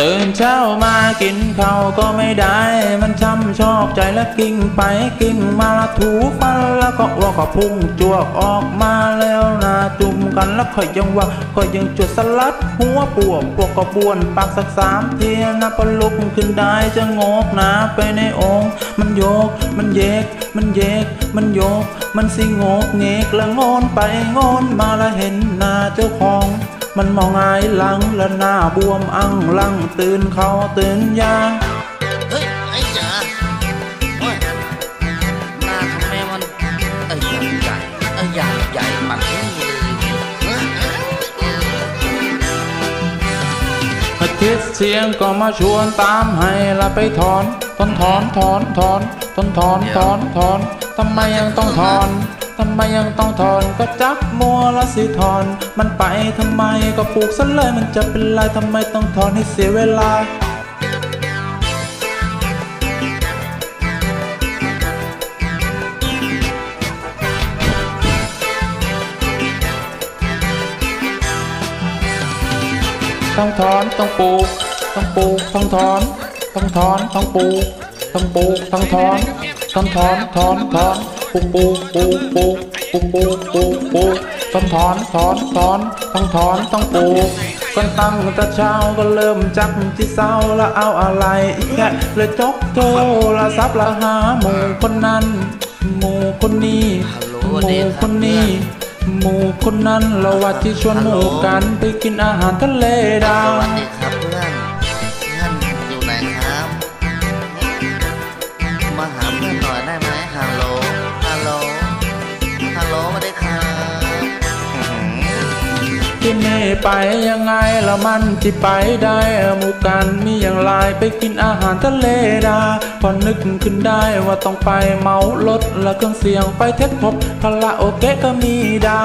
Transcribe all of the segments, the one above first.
ตื่นเช้ามากินข้าวก็ไม่ได้ มันช้ำชอกใจแล้วกิ้งไปกิ้งมาถูฟันแล้วก็อ้วกก็พุ่งจวกออกมาแล้วนาจุ่มกันแล้วค่อยยังว่าค่อยยังจุดสลัด หัวปวกปวกก็บวนปากสักสามเทียนะพอลุกขึ้นได้จะงอกนาไปในองค์มันโยกมันเยก มันเยก มันโยก มันสิงกเงกและงอนไปงอนมาและเห็นหน้าเจ้าของ มันมองอายหลังและหน้าบวมอังลังตื่นเขาตื่นยาเฮ้ยไอ้จ๋าโอ้ยหน้าทำไมมันไอ้ใหญ่ใหญ่ไอ้ใหญ่ใหญ่ปันนี่เลยพระอาทิตย์เสียงก็มาชวนตามให้ละไปถอนต้นถอนถอนถอนต้นถอนถอนถอนทำไมยังต้องถอน ทำไมยังต้องถอนก็จักมัวละสิถอน มันไปทำไมก็ปลูกซะเลยมันจะเป็นไรทำไมต้องถอนให้เสียเวลาต้องถอนต้องปลูกต้องปลูกต้องถอนต้องถอนต้องปลูกต้องปลูกต้องถอนต้องถอนถอนถอน ปูปูปูปูปูปูปูปูต้องถอนถอนถอนต้องถอนต้องปูกันตั้งแต่เช้าก็เริ่มจักที่เศร้าละเอาอะไรอีกแค่เลยจกโทรศัพท์ละหาหมู่คนนั้น หมู่คนนี้หมู่คนนี้หมู่คนนั้นเราว่าที่ชวนหมู่กันไปกินอาหารทะเลดาสว ที่นี่ไปยังไงละมันที่ไปได้หมู่กันมีอย่างไรไปกินอาหารทะเลดา พอนึกขึ้นได้ว่าต้องไปเมารถและเครื่องเสียงไปเทสพบคาราโอเกะก็มีดา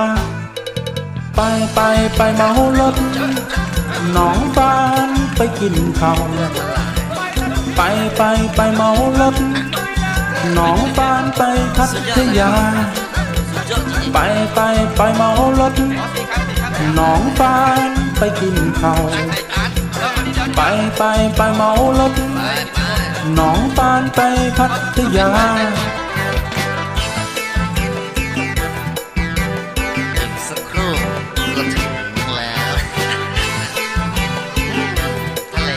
ไปไปไปเมารถหนองฟานไปกินข้าวไปไปไปเมารถหนองฟานไปพัทยายไปไปไปเมารถ นองฟานไปกินข้าวไปไปไปเมารถหนองฟานไปพัทยาๆอีกสักครู่ก็ถึงแล้วทะเล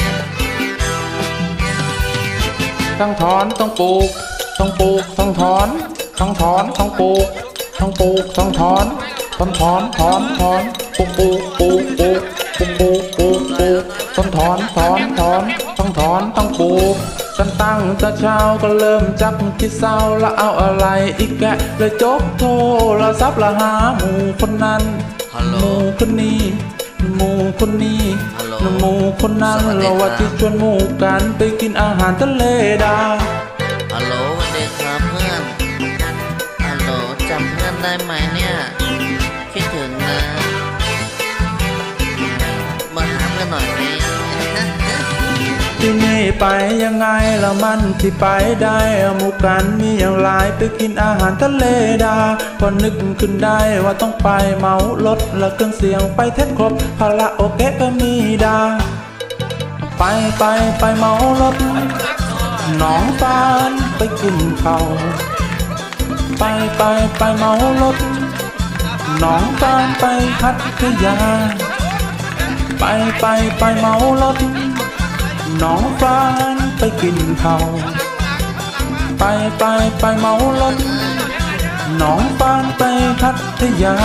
ต้องถอนต้องปลูกต้องปลูกต้องถอนต้องถอนต้องปลูกต้องปลูกต้องถอนต้องถอนถอนถอน ปูปูปูปูปูปูปูปูต้องถอนถอนถอนต้องถอนต้องปูกันตั้งแต่เช้าก็เริ่มจักที่เศร้าแล้วเอาอะไรอีกแกะเลยจกโทรศัพท์ละหาหมู่คนนั้นหมู่คนนี้หมู่คนนี้หมู่คนนั้นเราว่าที่ชวนหมู่กันไปกินอาหารทะเลดาฮัลโหลสวัสดีครับเพื่อนฮัลโหลจำเพื่อนได้ไหมเนี่ย หาเพื่อนหน่อยสิที่นี่ไปยังไงละมันที่ไปได้หมู่กันมีอย่างไรไปกินอาหารทะเลดา พอนึกขึ้นได้ว่าต้องไปเมารถและเครื่องเสียงไปเทสครบคาราโอเกะก็มีดา ไปไปไปเมารถหนองฟานไปกินข้าไปไปไปเมารถหนองฟานไปพัทยา ไปไปไปเมารถหนองฟานไปกินข้าไปไปไปเมารถหนองฟานไปพัทยา